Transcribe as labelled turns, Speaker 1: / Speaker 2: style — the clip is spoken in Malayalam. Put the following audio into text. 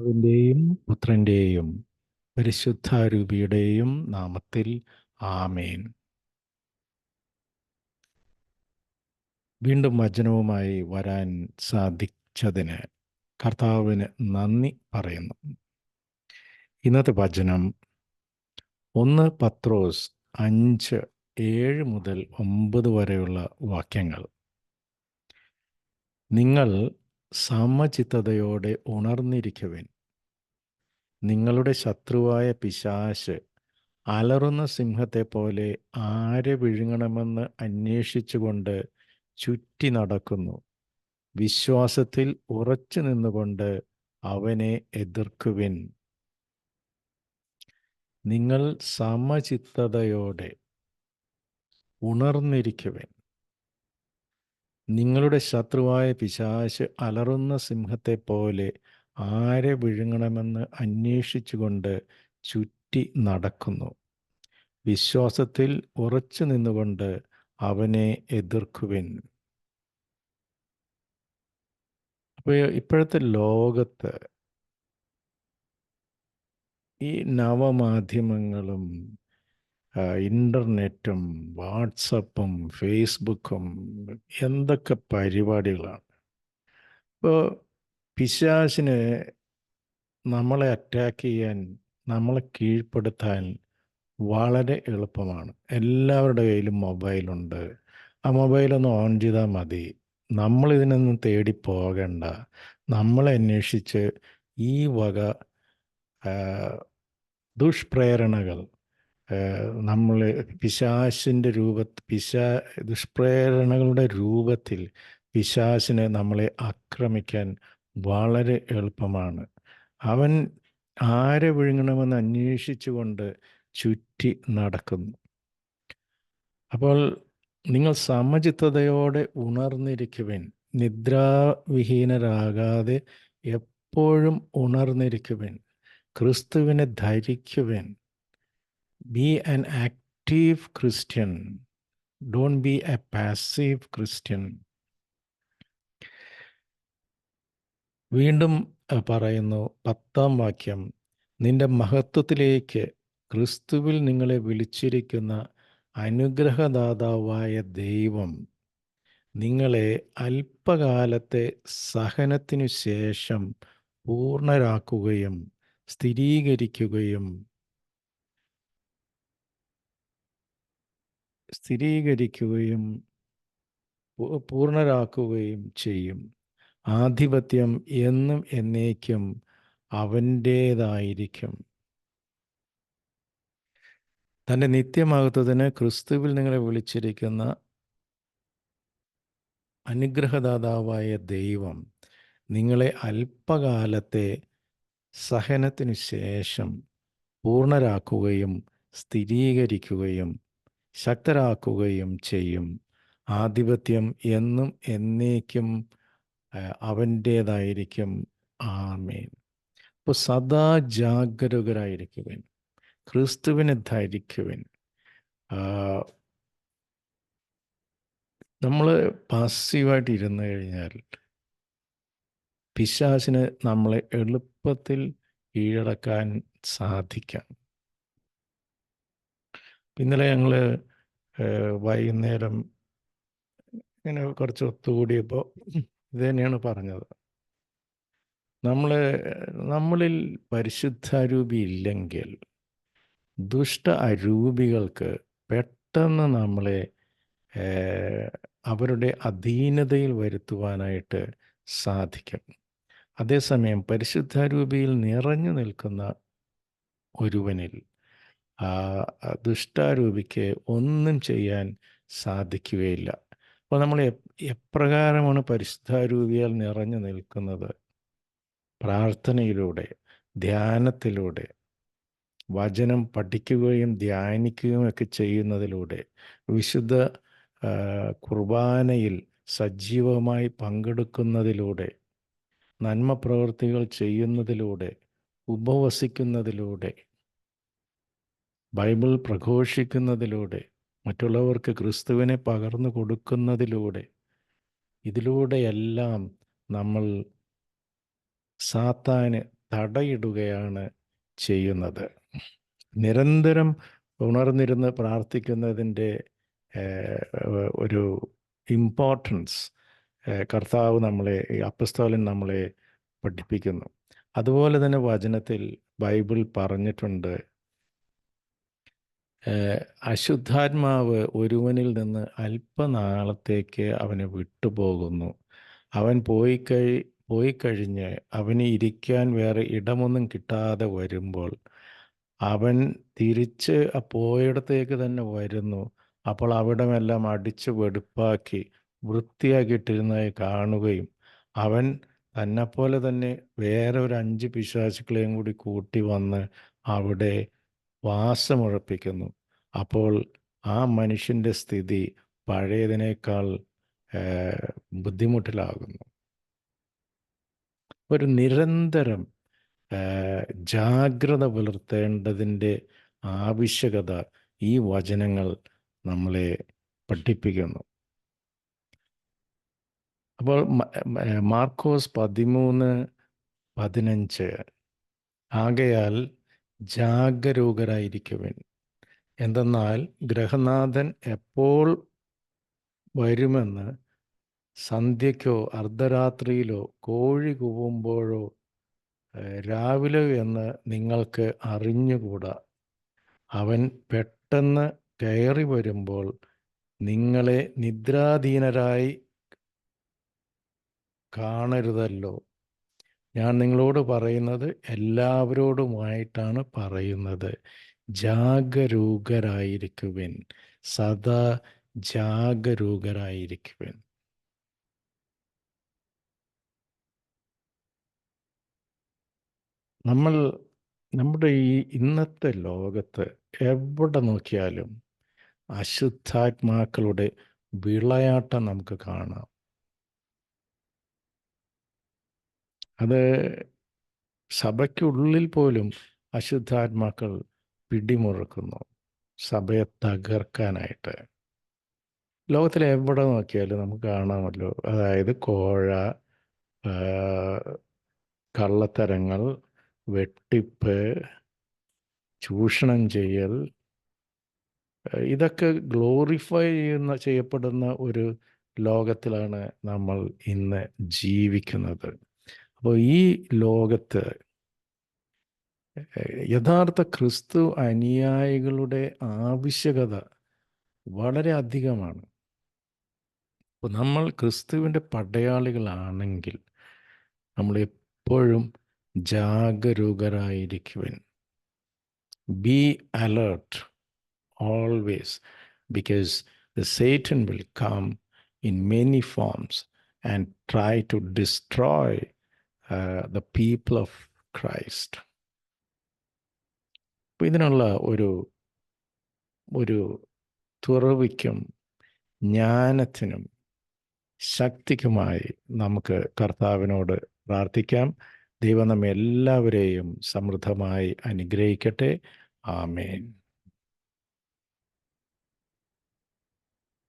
Speaker 1: പിതാവിന്റെയും പുത്രന്റെയും പരിശുദ്ധാരൂപിയുടെയും നാമത്തിൽ ആമേൻ. വീണ്ടും വചനവുമായി വരാൻ സാധിച്ചതിന് കർത്താവിന് നന്ദി പറയുന്നു. ഇന്നത്തെ വചനം ഒന്ന് പത്രോസ് അഞ്ച് ഏഴ് മുതൽ ഒമ്പത് വരെയുള്ള വാക്യങ്ങൾ. നിങ്ങൾ സമചിത്തതയോടെ ഉണർന്നിരിക്കുവിൻ. നിങ്ങളുടെ ശത്രുവായ പിശാശ് അലറുന്ന സിംഹത്തെ പോലെ ആരെ വിഴുങ്ങണമെന്ന് അന്വേഷിച്ചുകൊണ്ട് ചുറ്റി നടക്കുന്നു. വിശ്വാസത്തിൽ ഉറച്ചു നിന്നുകൊണ്ട് അവനെ എതിർക്കുവിൻ. നിങ്ങൾ സമചിത്തതയോടെ ഉണർന്നിരിക്കുവിൻ. നിങ്ങളുടെ ശത്രുവായ പിശാശ് അലറുന്ന സിംഹത്തെ പോലെ ആരെ വിഴുങ്ങണമെന്ന് അന്വേഷിച്ചുകൊണ്ട് ചുറ്റി നടക്കുന്നു. വിശ്വാസത്തിൽ ഉറച്ചു നിന്നുകൊണ്ട് അവനെ എതിർക്കുവിൻ. അപ്പോൾ ഇപ്പോഴത്തെ ലോകത്ത് ഈ നവമാധ്യമങ്ങളും ഇന്റർനെറ്റും വാട്സപ്പും ഫേസ്ബുക്കും എന്തൊക്കെ പരിപാടികളാണ്. ഇപ്പോൾ പിശാസിന് നമ്മളെ അറ്റാക്ക് ചെയ്യാൻ നമ്മളെ കീഴ്പ്പെടുത്താൻ വളരെ എളുപ്പമാണ്. എല്ലാവരുടെ കയ്യിലും മൊബൈലുണ്ട്. ആ മൊബൈലൊന്ന് ഓൺ ചെയ്താൽ മതി. നമ്മളിതിനൊന്നും തേടി പോകണ്ട. നമ്മളെ അന്വേഷിച്ച് ഈ വക ദുഷ്പ്രേരണകൾ നമ്മൾ പിശാശിന്റെ രൂപ പിശാ ദുഷ്പ്രേരണകളുടെ രൂപത്തിൽ പിശാശിനെ നമ്മളെ ആക്രമിക്കാൻ വളരെ എളുപ്പമാണ്. അവൻ ആരെ വിഴുങ്ങണമെന്ന് അന്വേഷിച്ചുകൊണ്ട് ചുറ്റി നടക്കുന്നു. അപ്പോൾ നിങ്ങൾ സമചിത്തതയോടെ ഉണർന്നിരിക്കുവിൻ. നിദ്രാവിഹീനരാകാതെ എപ്പോഴും ഉണർന്നിരിക്കുവിൻ. ക്രിസ്തുവിനെ ധരിക്കുവിൻ. Be an active Christian. Don't be a passive Christian. വീണ്ടും പറയുന്നു പത്താം വാക്യം നിന്റെ മഹത്വത്തിലേക്ക് ക്രിസ്തുവിൽ നിങ്ങളെ വിളിച്ചിരിക്കുന്ന അനുഗ്രഹദാതാവായ ദൈവം നിങ്ങളെ അല്പകാലത്തെ സഹനത്തിനു ശേഷം പൂർണരാക്കുകയും സ്ഥിരീകരിക്കുകയും സ്ഥിരീകരിക്കുകയും പൂർണരാക്കുകയും ചെയ്യും. ആധിപത്യം എന്നും എന്നേക്കും അവന്റേതായിരിക്കും തന്റെ നിത്യമഹത്വത്തിന് ക്രിസ്തുവിൽ നിങ്ങളെ വിളിച്ചിരിക്കുന്ന അനുഗ്രഹദാതാവായ ദൈവം നിങ്ങളെ അല്പകാലത്തെ സഹനത്തിനു ശേഷം പൂർണരാക്കുകയും സ്ഥിരീകരിക്കുകയും ശക്തരാക്കുകയും ചെയ്യും. ആധിപത്യം എന്നും എന്നേക്കും അവന്റേതായിരിക്കും. ആമേൻ. അപ്പോൾ സദാ ജാഗരൂകരായിരിക്കുവൻ. ക്രിസ്തുവിനെ ധരിക്കുവൻ. നമ്മൾ പാസീവായിട്ട് ഇരുന്നു കഴിഞ്ഞാൽ പിശാസിന് നമ്മളെ എളുപ്പത്തിൽ കീഴടക്കാൻ സാധിക്കാം. ഇന്നലെ ഞങ്ങൾ വൈകുന്നേരം ഇങ്ങനെ കുറച്ച് ഒത്തുകൂടിയപ്പോൾ ഇത് തന്നെയാണ് പറഞ്ഞത്. നമ്മൾ നമ്മളിൽ പരിശുദ്ധാരൂപി ഇല്ലെങ്കിൽ ദുഷ്ട അരൂപികൾക്ക് പെട്ടെന്ന് നമ്മളെ അവരുടെ അധീനതയിൽ വരുത്തുവാനായിട്ട് സാധിക്കും. അതേസമയം പരിശുദ്ധാരൂപിയിൽ നിറഞ്ഞു നിൽക്കുന്ന ഒരുവനിൽ ദുഷ്ടാരൂപിക്ക് ഒന്നും ചെയ്യാൻ സാധിക്കുകയില്ല. അപ്പോൾ നമ്മൾ എപ്രകാരമാണ് പരിശുദ്ധാരൂപിയാൽ നിറഞ്ഞു നിൽക്കുന്നത്? പ്രാർത്ഥനയിലൂടെ ധ്യാനത്തിലൂടെ വചനം പഠിക്കുകയും ധ്യാനിക്കുകയും ഒക്കെ ചെയ്യുന്നതിലൂടെ വിശുദ്ധ കുർബാനയിൽ സജീവമായി പങ്കെടുക്കുന്നതിലൂടെ നന്മ പ്രവൃത്തികൾ ചെയ്യുന്നതിലൂടെ ഉപവസിക്കുന്നതിലൂടെ ബൈബിൾ പ്രഘോഷിക്കുന്നതിലൂടെ മറ്റുള്ളവർക്ക് ക്രിസ്തുവിനെ പകർന്നു കൊടുക്കുന്നതിലൂടെ ഇതിലൂടെയെല്ലാം നമ്മൾ സാത്താന് തടയിടുകയാണ് ചെയ്യുന്നത്. നിരന്തരം ഉണർന്നിരുന്ന് പ്രാർത്ഥിക്കുന്നതിന്റെ ഒരു ഇമ്പോർട്ടൻസ് കർത്താവ് നമ്മളെ അപ്പസ്തോലൻ നമ്മളെ പഠിപ്പിക്കുന്നു. അതുപോലെ തന്നെ വചനത്തിൽ ബൈബിൾ പറഞ്ഞിട്ടുണ്ട് അശുദ്ധാത്മാവ് ഒരുവനിൽ നിന്ന് അല്പനാളത്തേക്ക് അവനെ വിട്ടുപോകുന്നു. അവൻ പോയി കഴി പോയി കഴിഞ്ഞ് അവന് ഇരിക്കാൻ വേറെ ഇടമൊന്നും കിട്ടാതെ വരുമ്പോൾ അവൻ തിരിച്ച് ആ പോയിടത്തേക്ക് തന്നെ വരുന്നു. അപ്പോൾ അവിടമെല്ലാം അടിച്ച് വെടുപ്പാക്കി വൃത്തിയാക്കിയിട്ടിരുന്നതായി കാണുകയും അവൻ തന്നെപ്പോലെ തന്നെ വേറെ ഒരു അഞ്ച് പിശാചുക്കളെയും കൂടി കൂട്ടി വന്ന് അവിടെ വാസമുറപ്പിക്കുന്നു. അപ്പോൾ ആ മനുഷ്യന്റെ സ്ഥിതി പഴയതിനേക്കാൾ ബുദ്ധിമുട്ടിലാകുന്നു. ഒരു നിരന്തരം ജാഗ്രത പുലർത്തേണ്ടതിന്റെ ആവശ്യകത ഈ വചനങ്ങൾ നമ്മളെ പഠിപ്പിക്കുന്നു. അപ്പോൾ മാർക്കോസ് പതിമൂന്ന് പതിനഞ്ച്. ആകയാൽ ജാഗരൂകരായിരിക്കുവിൻ. എന്തെന്നാൽ ഗ്രഹനാഥൻ എപ്പോൾ വരുമെന്ന് സന്ധ്യയ്ക്കോ അർദ്ധരാത്രിയിലോ കോഴി കൂവുമ്പോഴോ രാവിലെ എന്ന് നിങ്ങൾക്ക് അറിഞ്ഞുകൂടാ. അവൻ പെട്ടെന്ന് കയറി വരുമ്പോൾ നിങ്ങളെ നിദ്രാധീനരായി കാണരുതല്ലോ. ഞാൻ നിങ്ങളോട് പറയുന്നത് എല്ലാവരോടുമായിട്ടാണ് പറയുന്നത്. ജാഗരൂകരായിരിക്കുവിൻ. സദാ ജാഗരൂകരായിരിക്കുവിൻ. നമ്മൾ നമ്മുടെ ഈ ഇന്നത്തെ ലോകത്ത് എവിടെ നോക്കിയാലും അശുദ്ധാത്മാക്കളുടെ വിളയാട്ടം നമുക്ക് കാണാം. അത് സഭയ്ക്കുള്ളിൽ പോലും അശുദ്ധാത്മാക്കൾ പിടിമുറുക്കുന്നു. സഭയെ തകർക്കാനായിട്ട്. ലോകത്തിൽ എവിടെ നോക്കിയാലും നമുക്ക് കാണാമല്ലോ. അതായത് കോഴ കള്ളത്തരങ്ങൾ വെട്ടിപ്പ് ചൂഷണം ചെയ്യൽ ഇതൊക്കെ ഗ്ലോറിഫൈ ചെയ്യുന്ന ചെയ്യപ്പെടുന്ന ഒരു ലോകത്തിലാണ് നമ്മൾ ഇന്ന് ജീവിക്കുന്നത്. അപ്പോൾ ഈ ലോകത്ത് യഥാർത്ഥ ക്രിസ്തു അനുയായികളുടെ ആവശ്യകത വളരെ അധികമാണ്. അപ്പോൾ നമ്മൾ ക്രിസ്തുവിന്റെ പടയാളികളാണെങ്കിൽ നമ്മൾ എപ്പോഴും ജാഗരൂകരായിരിക്കുവൻ. Be alert always because the Satan will come in many forms and try to destroy uh, people of Christ. അപ്പൊ ഇതിനുള്ള ഒരു ഒരു തുറവിക്കും ജ്ഞാനത്തിനും ശക്തിക്കുമായി നമുക്ക് കർത്താവിനോട് പ്രാർത്ഥിക്കാം. ദൈവം നമ്മെ എല്ലാവരെയും സമൃദ്ധമായി അനുഗ്രഹിക്കട്ടെ. ആമേൻ.